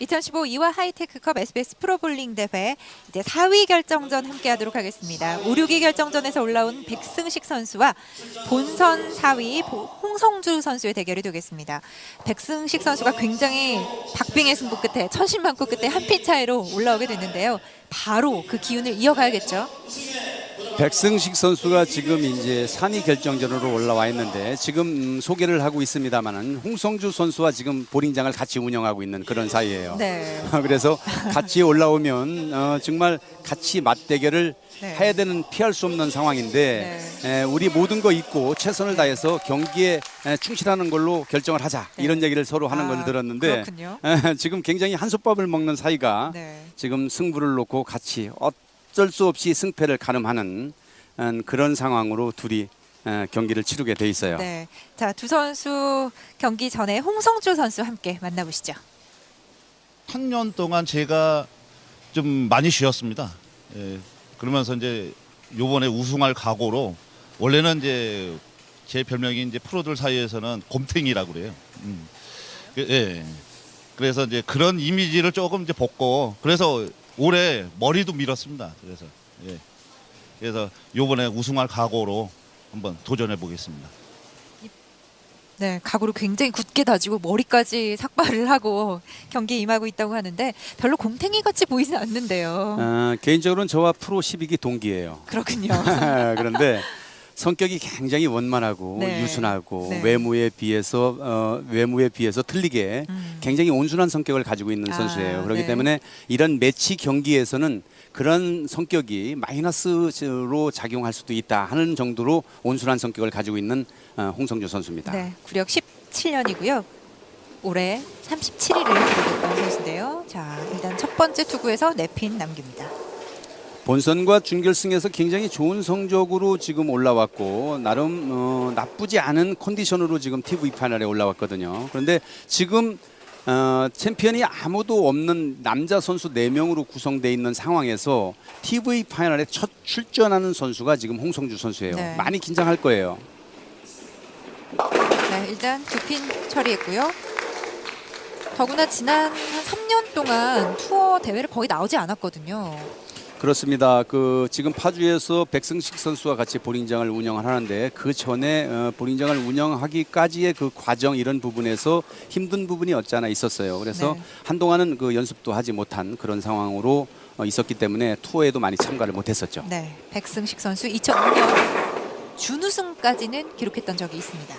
2015 이화 하이테크컵 SBS 프로볼링 대회 이제 4위 결정전 함께하도록 하겠습니다. 5, 6위 결정전에서 올라온 백승식 선수와 본선 4위 보- 홍성주 선수의 대결이 되겠습니다. 백승식 선수가 굉장히 박빙의 승부 끝에 천신만고 끝에 한 피 차이로 올라오게 됐는데요. 바로 그 기운을 이어가야겠죠. 백승식 선수가 지금 이제 3위 결정전으로 올라와 있는데 지금 음, 소개를 하고 있습니다만은 홍성주 선수와 지금 보링장을 같이 운영하고 있는 그런 사이예요. 네. 그래서 같이 올라오면 어, 정말 같이 맞대결을 네. 해야 되는 피할 수 없는 상황인데 에, 우리 모든 거 잊고 최선을 다해서 경기에 에, 충실하는 걸로 결정을 하자 네. 이런 얘기를 서로 하는 아, 걸 들었는데 그렇군요. 에, 지금 굉장히 한솥밥을 먹는 사이가 네. 지금 승부를 놓고 같이 어쩔 수 없이 승패를 가름하는 음, 그런 상황으로 둘이 에, 경기를 치르게 돼 있어요. 네. 자, 두 선수 경기 전에 홍성주 선수 함께 만나보시죠. 한년 동안 제가 좀 많이 쉬었습니다. 예, 그러면서 이제 요번에 우승할 각오로 원래는 이제 제 별명이 이제 프로들 사이에서는 곰탱이라고 그래요. 음. 그, 예. 그래서 이제 그런 이미지를 조금 이제 벗고 그래서 올해 머리도 밀었습니다. 그래서 예. 그래서 요번에 우승할 각오로 한번 도전해 보겠습니다. 네, 각오를 굉장히 굳게 다지고 머리까지 삭발을 하고 경기에 임하고 있다고 하는데 별로 곰탱이 같이 보이진 않는데요. 어, 개인적으로는 저와 프로 12기 동기예요. 그렇군요. 그런데 성격이 굉장히 원만하고 네. 유순하고 네. 외모에 비해서 어, 외모에 비해서 틀리게 음. 굉장히 온순한 성격을 가지고 있는 아, 선수예요. 그렇기 네. 때문에 이런 매치 경기에서는 그런 성격이 마이너스로 작용할 수도 있다 하는 정도로 온순한 성격을 가지고 있는 어, 홍성주 선수입니다. 네, 구력 17년이고요. 올해 37위를 기록했던 선수인데요. 자, 일단 첫 번째 투구에서 네핀 남깁니다. 본선과 준결승에서 굉장히 좋은 성적으로 지금 올라왔고 나름 어, 나쁘지 않은 컨디션으로 지금 TV 파이널에 올라왔거든요. 그런데 지금 어, 챔피언이 아무도 없는 남자 선수 4명으로 구성되어 있는 상황에서 TV 파이널에 첫 출전하는 선수가 지금 홍성주 선수예요. 네. 많이 긴장할 거예요. 네, 일단 두 핀 처리했고요. 더구나 지난 한 3년 동안 투어 대회를 거의 나오지 않았거든요. 그렇습니다. 그 지금 파주에서 백승식 선수와 같이 보링장을 운영을 하는데 그 전에 어, 보링장을 운영하기까지의 그 과정 이런 부분에서 힘든 부분이 없잖아 있었어요. 그래서 네. 한동안은 그 연습도 하지 못한 그런 상황으로 어, 있었기 때문에 투어에도 많이 참가를 못했었죠. 네, 백승식 선수 2005년 준우승까지는 기록했던 적이 있습니다.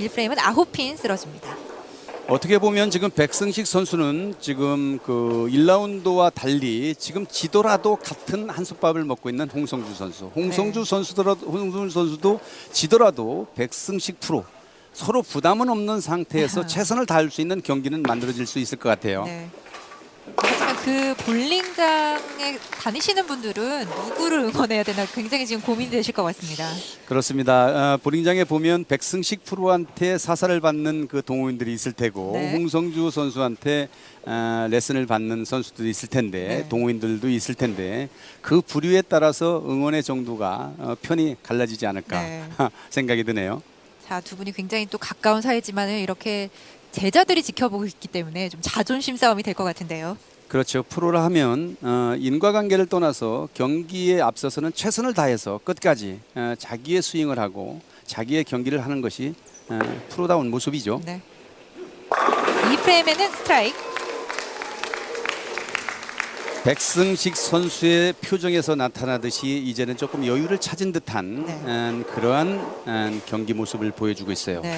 1프레임은 9핀 쓰러집니다. 어떻게 보면 지금 백승식 선수는 지금 그 1라운드와 달리 지금 지더라도 같은 한솥밥을 먹고 있는 홍성주 선수. 홍성주 네. 선수더라도 홍성주 선수도 지더라도 백승식 프로 서로 부담은 없는 상태에서 최선을 다할 수 있는 경기는 만들어질 수 있을 것 같아요. 네. 그 볼링장에 다니시는 분들은 누구를 응원해야 되나 굉장히 지금 고민이 되실 것 같습니다. 그렇습니다. 어, 보링장에 보면 백승식 프로한테 사살을 받는 그 동호인들이 있을 테고 네. 홍성주 선수한테 어, 레슨을 받는 선수들이 있을 텐데 네. 동호인들도 있을 텐데 그 부류에 따라서 응원의 정도가 어, 편이 갈라지지 않을까 네. 생각이 드네요. 자, 두 분이 굉장히 또 가까운 사이지만 이렇게 제자들이 지켜보고 있기 때문에 좀 자존심 싸움이 될 것 같은데요. 그렇죠. 프로라 하면 어, 인과관계를 떠나서 경기에 앞서서는 최선을 다해서 끝까지 어, 자기의 스윙을 하고 자기의 경기를 하는 것이 어, 프로다운 모습이죠. 네. 이 프레임에는 스트라이크. 백승식 선수의 표정에서 나타나듯이 이제는 조금 여유를 찾은 듯한 네. 음, 그러한 음, 경기 모습을 보여주고 있어요. 네.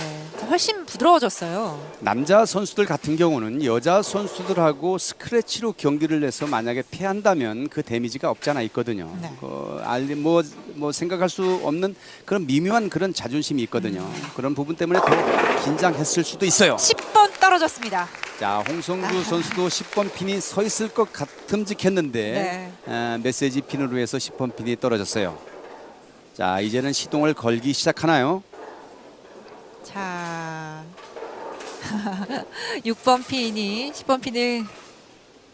훨씬 부드러워졌어요. 남자 선수들 같은 경우는 여자 선수들하고 스크래치로 경기를 해서 만약에 패한다면 그 데미지가 없잖아 있거든요. 네. 그 알리 뭐, 뭐 생각할 수 없는 그런 미묘한 그런 자존심이 있거든요. 음. 그런 부분 때문에 더 긴장했을 수도 있어요. 10번 떨어졌습니다. 자, 홍성주 선수도 10번 핀이 서 있을 것 같음직했는데 네. 아, 메시지 핀으로 해서 10번 핀이 떨어졌어요. 자, 이제는 시동을 걸기 시작하나요? 자. 6번 핀이 10번 핀을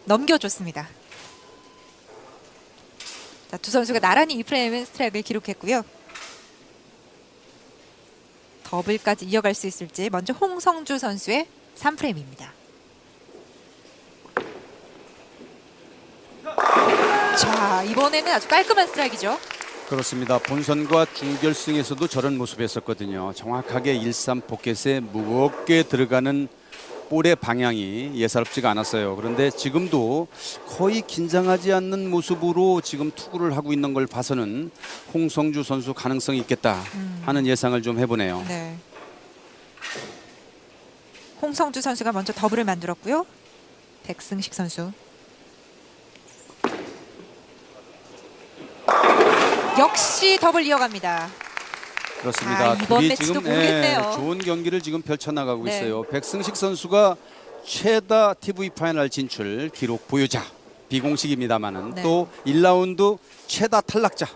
넘겨줬습니다. 자, 두 선수가 나란히 이 프레임은 스트라이크를 기록했고요. 더블까지 이어갈 수 있을지 먼저 홍성주 선수의 3프레임입니다. 자 이번에는 아주 깔끔한 스트라이크죠. 그렇습니다. 본선과 준결승에서도 저런 모습이었었거든요. 정확하게 1-3 포켓에 무겁게 들어가는 볼의 방향이 예사롭지가 않았어요. 그런데 지금도 거의 긴장하지 않는 모습으로 지금 투구를 하고 있는 걸 봐서는 홍성주 선수 가능성이 있겠다 하는 예상을 좀 해보네요. 네. 홍성주 선수가 먼저 더블을 만들었고요. 백승식 선수. 역시 더블 이어갑니다. 그렇습니다. 아, 이번 둘이 매치도 지금 모르겠네요. 예, 좋은 경기를 지금 펼쳐나가고 네. 있어요. 백승식 선수가 최다 TV 파이널 진출 기록 보유자 비공식입니다만은 네. 또 1라운드 최다 탈락자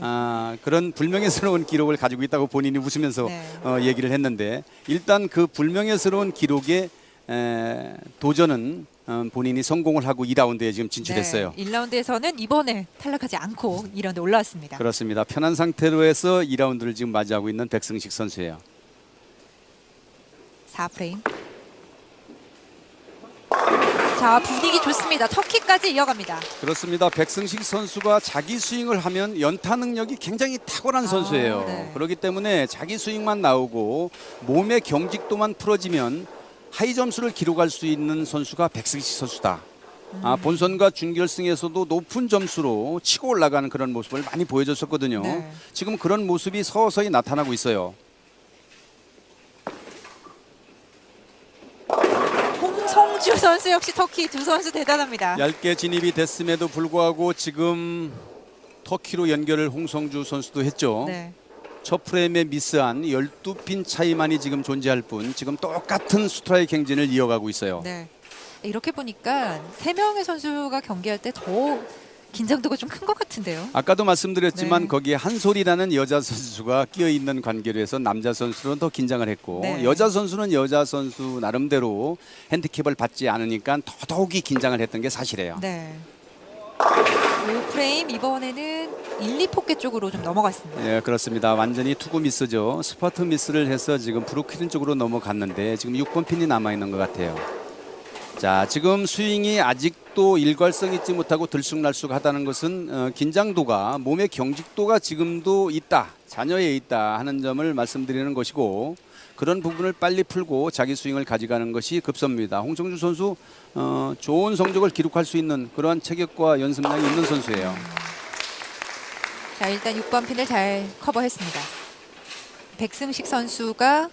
아, 그런 불명예스러운 기록을 가지고 있다고 본인이 웃으면서 네. 어, 얘기를 했는데 일단 그 불명예스러운 기록에 에, 도전은 어, 본인이 성공을 하고 2라운드에 지금 진출했어요. 네, 1라운드에서는 이번에 탈락하지 않고 2라운드 올라왔습니다. 그렇습니다. 편한 상태로 해서 2라운드를 지금 맞이하고 있는 백승식 선수예요. 4프레임. 자 분위기 좋습니다. 터키까지 이어갑니다. 그렇습니다. 백승식 선수가 자기 스윙을 하면 연타 능력이 굉장히 탁월한 아, 선수예요. 네. 그렇기 때문에 자기 스윙만 나오고 몸의 경직도만 풀어지면 하이 점수를 기록할 수 있는 선수가 백승식 선수다. 음. 아, 본선과 준결승에서도 높은 점수로 치고 올라가는 그런 모습을 많이 보여줬었거든요. 네. 지금 그런 모습이 서서히 나타나고 있어요. 홍성주 선수 역시 터키 두 선수 대단합니다. 얇게 진입이 됐음에도 불구하고 지금 터키로 연결을 홍성주 선수도 했죠. 네. 첫 프레임에 미스한 12핀 차이만이 지금 존재할 뿐 지금 똑같은 스트라이크 행진을 이어가고 있어요. 네. 이렇게 보니까 세 명의 선수가 경기할 때 더 긴장도가 좀 큰 것 같은데요. 아까도 말씀드렸지만 네. 거기에 한솔이라는 여자 선수가 끼어 있는 관계로 해서 남자 선수는 더 긴장을 했고 네. 여자 선수는 여자 선수 나름대로 핸디캡을 받지 않으니까 더더욱이 긴장을 했던 게 사실이에요. 네. 5프레임 이번에는 1, 2포켓 쪽으로 좀 넘어갔습니다. 예, 그렇습니다. 완전히 투구 미스죠. 스퍼트 미스를 해서 지금 브루클린 쪽으로 넘어갔는데 지금 6번 핀이 남아 있는 것 같아요. 자, 지금 스윙이 아직도 일괄성 있지 못하고 들쑥날쑥하다는 것은 어, 긴장도가 몸의 경직도가 지금도 있다, 잔여해 있다 하는 점을 말씀드리는 것이고 그런 부분을 빨리 풀고 자기 스윙을 가져가는 것이 급선무입니다. 홍성주 선수 어, 좋은 성적을 기록할 수 있는 그러한 체격과 연습량이 있는 선수예요. 자 일단 6번 핀을 잘 커버했습니다. 백승식 선수가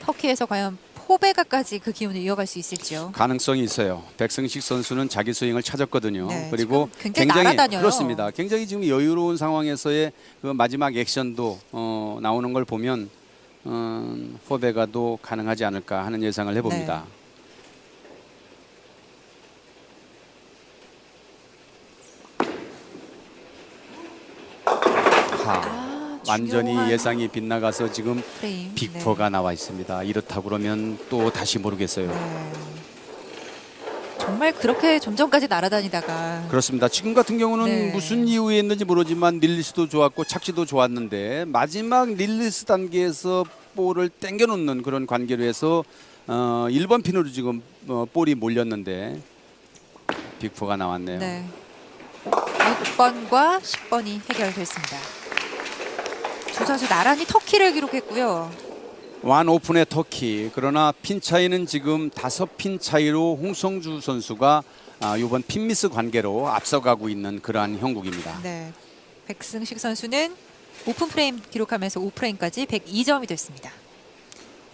터키에서 과연 포베가까지 그 기운을 이어갈 수 있을지요. 가능성이 있어요. 백승식 선수는 자기 스윙을 찾았거든요. 네, 그리고 굉장히 날아다녀요. 그렇습니다. 굉장히 지금 여유로운 상황에서의 그 마지막 액션도 어, 나오는 걸 보면 음, 포베가도 가능하지 않을까 하는 예상을 해봅니다. 네. 하, 아, 완전히 예상이 빗나가서 지금 프레임. 빅퍼가 나와 있습니다. 이렇다 그러면 또 다시 모르겠어요. 네. 네. 정말 그렇게 좀 전까지 날아다니다가 그렇습니다. 지금 같은 경우는 네. 무슨 이유에 했는지 모르지만 릴리스도 좋았고 착지도 좋았는데 마지막 릴리스 단계에서 볼을 땡겨 놓는 그런 관계로 해서 어, 1번 핀으로 지금 어, 볼이 몰렸는데 빅포가 나왔네요. 네. 6번과 10번이 해결됐습니다. 두 선수 나란히 터키를 기록했고요. 완 오픈의 터키 그러나 핀 차이는 지금 다섯 핀 차이로 홍성주 선수가 아, 이번 핀미스 관계로 앞서가고 있는 그러한 형국입니다. 네. 백승식 선수는 오픈 프레임 기록하면서 5프레임까지 102점이 됐습니다.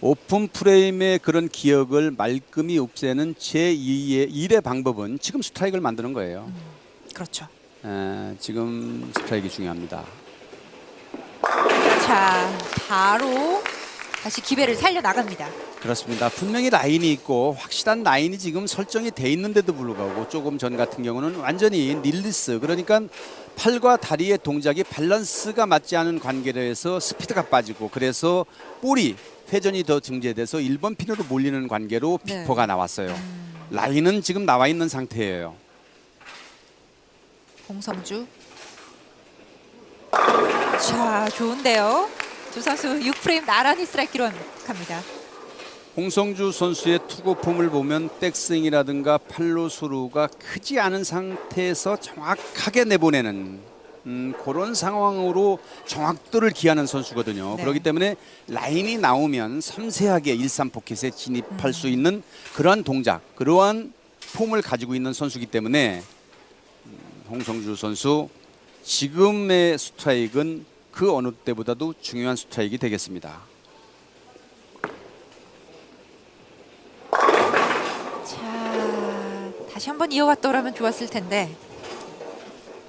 오픈 프레임의 그런 기억을 말끔히 없애는 제2의 일의 방법은 지금 스트라이크를 만드는 거예요. 그렇죠. 에, 지금 스트라이크 중요합니다. 자, 바로 다시 기회를 살려 나갑니다. 그렇습니다. 분명히 라인이 있고 확실한 라인이 지금 설정이 돼 있는데도 불구하고 조금 전 같은 경우는 완전히 릴리스 그러니까 팔과 다리의 동작이 밸런스가 맞지 않은 관계로 해서 스피드가 빠지고 그래서 볼이 회전이 더 증제돼서 1번 핀으로 몰리는 관계로 네. 빅포가 나왔어요. 라인은 지금 나와 있는 상태예요. 홍성주. 자, 좋은데요. 두 선수 6프레임 나란히 스트라이크 기록합니다. 홍성주 선수의 투구 폼을 보면 백스윙이라든가 팔로 수루가 크지 않은 상태에서 정확하게 내보내는 음, 그런 상황으로 정확도를 기하는 선수거든요. 네. 그렇기 때문에 라인이 나오면 섬세하게 일삼 포켓에 진입할 수 있는 그러한 동작, 그러한 폼을 가지고 있는 선수이기 때문에 음, 홍성주 선수 지금의 스트라이크는 그 어느 때보다도 중요한 스트라이크가 되겠습니다. 자, 다시 한번 이어갔더라면 좋았을 텐데.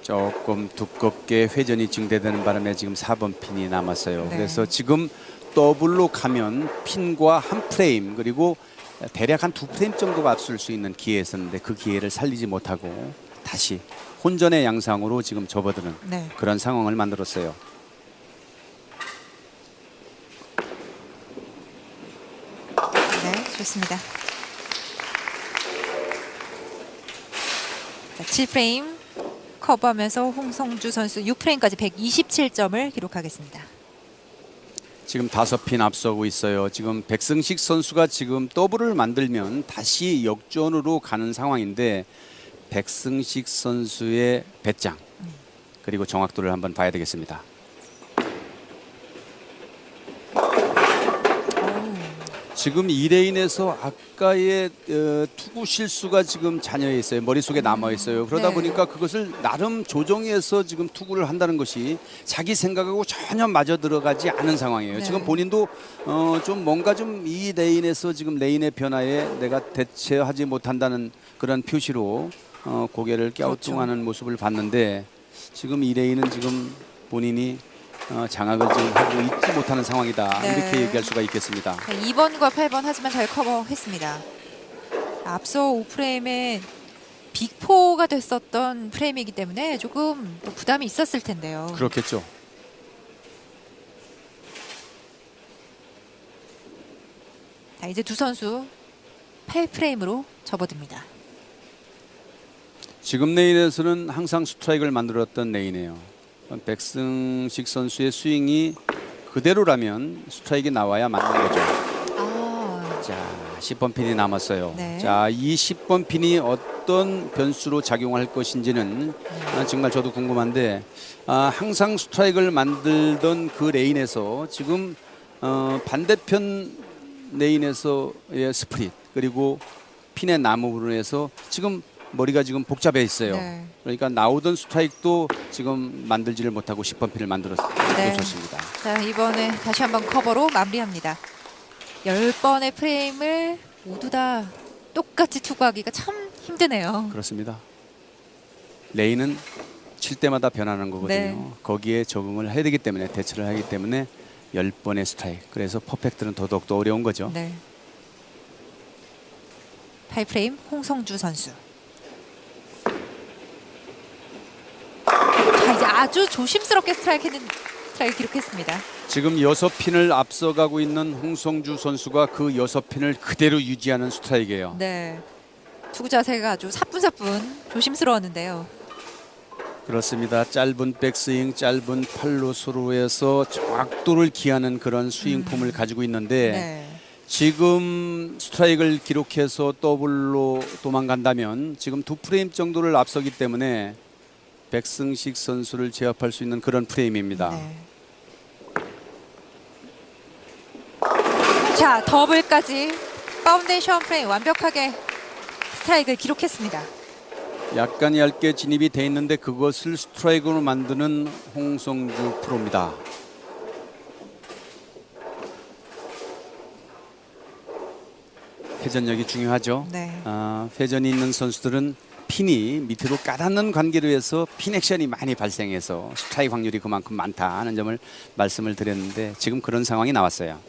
조금 두껍게 회전이 증대되는 바람에 지금 4번 핀이 남았어요. 네. 그래서 지금 더블로 가면 핀과 한 프레임 그리고 대략 한 두 프레임 정도가 앞설 수 있는 기회였었는데 그 기회를 살리지 못하고 다시 혼전의 양상으로 지금 접어드는 네. 그런 상황을 만들었어요. 네, 좋습니다. 자, 7프레임 커버하면서 홍성주 선수 6프레임까지 127점을 기록하겠습니다. 지금 다섯 핀 앞서고 있어요. 지금 백승식 선수가 지금 더블을 만들면 다시 역전으로 가는 상황인데 백승식 선수의 배짱 그리고 정확도를 한번 봐야 되겠습니다. 지금 2레인에서 아까의 어, 투구 실수가 지금 잔여해 있어요. 머릿속에 남아 있어요. 그러다 네. 보니까 그것을 나름 조정해서 지금 투구를 한다는 것이 자기 생각하고 전혀 맞아 들어가지 않은 상황이에요. 네. 지금 본인도 어, 좀 뭔가 좀 이 레인에서 지금 레인의 변화에 내가 대처하지 못한다는 그런 표시로 어, 고개를 갸우뚱하는 모습을 봤는데 지금 이 레인은 지금 본인이 어, 장악을 지금 하고 있지 못하는 상황이다 네. 이렇게 얘기할 수가 있겠습니다. 자, 2번과 8번 하지만 잘 커버했습니다. 앞서 5프레임에 빅포가 됐었던 프레임이기 때문에 조금 뭐 부담이 있었을 텐데요. 그렇겠죠. 자, 이제 두 선수 8프레임으로 접어듭니다. 지금 레인에서는 항상 스트라이크를 만들었던 레인이에요. 백승식 선수의 스윙이 그대로라면 스트라이크 나와야 맞는 거죠. 아, 자, 10번 핀이 남았어요. 네. 자, 이 10번 핀이 어떤 변수로 작용할 것인지는 아, 정말 저도 궁금한데 아, 항상 스트라이크를 만들던 그 레인에서 지금 어, 반대편 레인에서의 스프릿 그리고 핀의 나무 부분에서 지금 머리가 지금 복잡해 있어요. 네. 그러니까 나오던 스트라이크도 지금 만들지를 못하고 10번 핀을 만들었 네. 자 이번에 다시 한번 커버로 마무리합니다. 10번의 프레임을 모두 다 똑같이 투구하기가 참 힘드네요. 그렇습니다. 레인은 칠 때마다 변하는 거거든요. 네. 거기에 적응을 해야 되기 때문에 대처를 하기 때문에 10번의 스트라이크. 그래서 퍼펙트는 더더욱 더 어려운 거죠. 네. 8프레임 홍성주 선수. 자 이제 아주 조심스럽게 스트라이크 했는 스트라이크 기록했습니다. 지금 여섯 핀을 앞서가고 있는 홍성주 선수가 그 여섯 핀을 그대로 유지하는 스트라이크예요. 네. 투구 자세가 아주 사뿐사뿐 조심스러웠는데요. 그렇습니다. 짧은 백스윙, 짧은 팔로 수로에서 정확도를 기하는 그런 스윙 폼을 가지고 있는데 네. 지금 스트라이크를 기록해서 더블로 도망간다면 지금 두 프레임 정도를 앞서기 때문에 백승식 선수를 제압할 수 있는 그런 프레임입니다. 네. 자 더블까지 파운데이션 프레임 완벽하게 스트라이크를 기록했습니다. 약간 얇게 진입이 돼 있는데 그것을 스트라이크로 만드는 홍성주 프로입니다. 회전력이 중요하죠. 네. 아, 회전이 있는 선수들은 핀이 밑으로 까닿는 관계로 해서 핀 액션이 많이 발생해서 스트라이크 확률이 그만큼 많다 하는 점을 말씀을 드렸는데 지금 그런 상황이 나왔어요.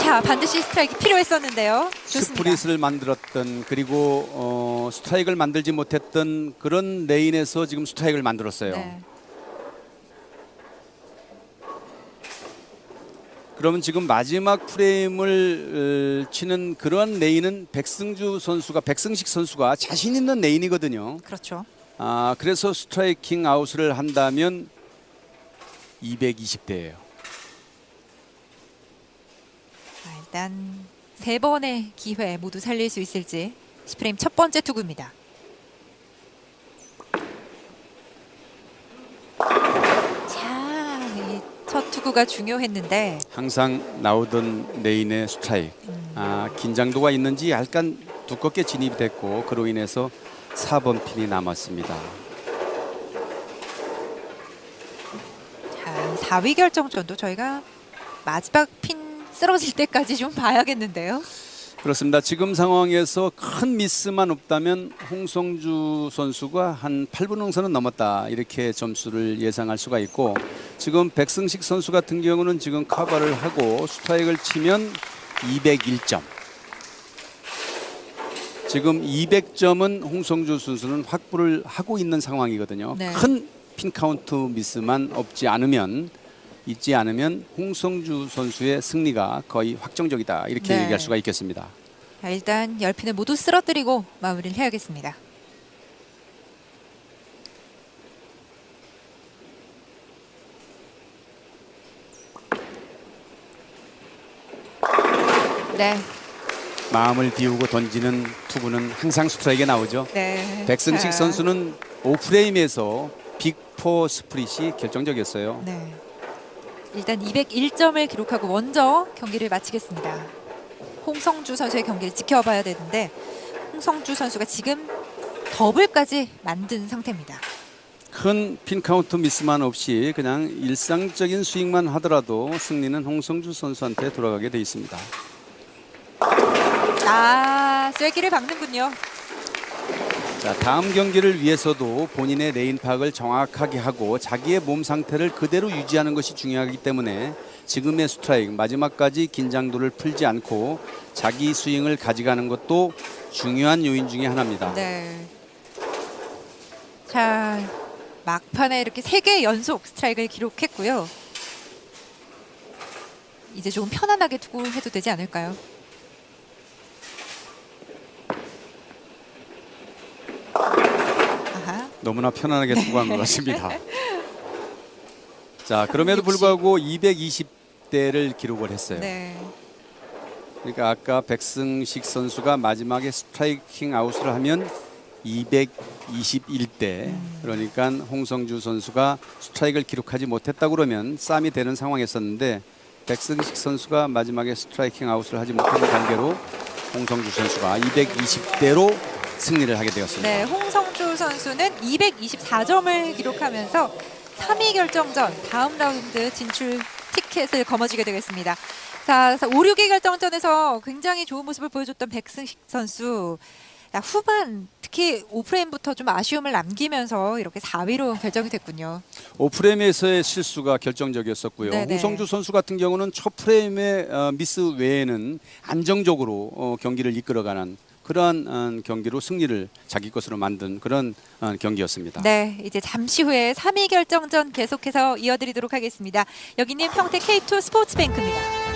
자 반드시 스트라이크 필요했었는데요. 좋습니다. 스프릿을 만들었던 그리고 어, 스트라이크를 만들지 못했던 그런 레인에서 지금 스트라이크를 만들었어요. 네. 그러면 지금 마지막 프레임을 어, 치는 그런 레인은 백승주 선수가 백승식 선수가 자신 있는 레인이거든요. 그렇죠. 아 그래서 스트라이킹 아웃을 한다면 220대예요. 일단 세 번의 기회 모두 살릴 수 있을지 프레임 첫 번째 투구입니다. 첫 투구가 중요했는데 항상 나오던 레인의 스트라이크. 아, 긴장도가 있는지 약간 두껍게 진입이 됐고 그로 인해서 4번 핀이 남았습니다. 자, 4위 결정전도 저희가 마지막 핀 쓰러질 때까지 좀 봐야겠는데요. 그렇습니다. 지금 상황에서 큰 미스만 없다면 홍성주 선수가 한 8분 응선은 넘었다 이렇게 점수를 예상할 수가 있고 지금 백승식 선수 같은 경우는 지금 커버를 하고 스트라이크를 치면 201점. 지금 200점은 홍성주 선수는 확보를 하고 있는 상황이거든요. 네. 큰 핀 카운트 미스만 없지 않으면 있지 않으면 홍성주 선수의 승리가 거의 확정적이다 이렇게 네. 얘기할 수가 있겠습니다. 자, 일단 10핀을 모두 쓰러뜨리고 마무리를 해야겠습니다. 네, 마음을 비우고 던지는 투구는 항상 스트라이크에 나오죠. 네. 백승식 자, 선수는 오프레임에서 빅포 스프릿이 결정적이었어요. 네. 일단 201점을 기록하고 먼저 경기를 마치겠습니다. 홍성주 선수의 경기를 지켜봐야 되는데 홍성주 선수가 지금 더블까지 만든 상태입니다. 큰 핀 카운트 미스만 없이 그냥 일상적인 스윙만 하더라도 승리는 홍성주 선수한테 돌아가게 돼 있습니다. 아, 쐐기를 박는군요. 자, 다음 경기를 위해서도 본인의 레인 파악을 정확하게 하고 자기의 몸 상태를 그대로 유지하는 것이 중요하기 때문에 지금의 스트라이크 마지막까지 긴장도를 풀지 않고 자기 스윙을 가져가는 것도 중요한 요인 중에 하나입니다. 네. 자, 막판에 이렇게 세 개 연속 스트라이크를 기록했고요. 이제 조금 편안하게 투구해도 되지 않을까요? 아하. 너무나 편안하게 투구한 것 같습니다. 자, 그럼에도 불구하고 220대를 기록을 했어요. 네. 그러니까 아까 백승식 선수가 마지막에 스트라이킹 아웃을 하면 221대 그러니까 홍성주 선수가 스트라이크를 기록하지 못했다 그러면 싸움이 되는 상황이었었는데 백승식 선수가 마지막에 스트라이킹 아웃을 하지 못한 관계로 홍성주 선수가 220대로 승리를 하게 되었습니다. 네, 홍성주 선수는 224점을 기록하면서 3위 결정전 다음 라운드 진출 티켓을 거머쥐게 되겠습니다. 자, 그래서 5, 6위 결정전에서 굉장히 좋은 모습을 보여줬던 백승식 선수. 자, 후반 특히 5프레임부터 좀 아쉬움을 남기면서 이렇게 4위로 결정이 됐군요. 오프레임에서의 실수가 결정적이었었고요. 네네. 홍성주 선수 같은 경우는 첫 프레임의 어, 미스 외에는 안정적으로 어, 경기를 이끌어가는 그러한 어, 경기로 승리를 자기 것으로 만든 그런 어, 경기였습니다. 네, 이제 잠시 후에 3위 결정전 계속해서 이어드리도록 하겠습니다. 여기는 평택 K2 스포츠뱅크입니다.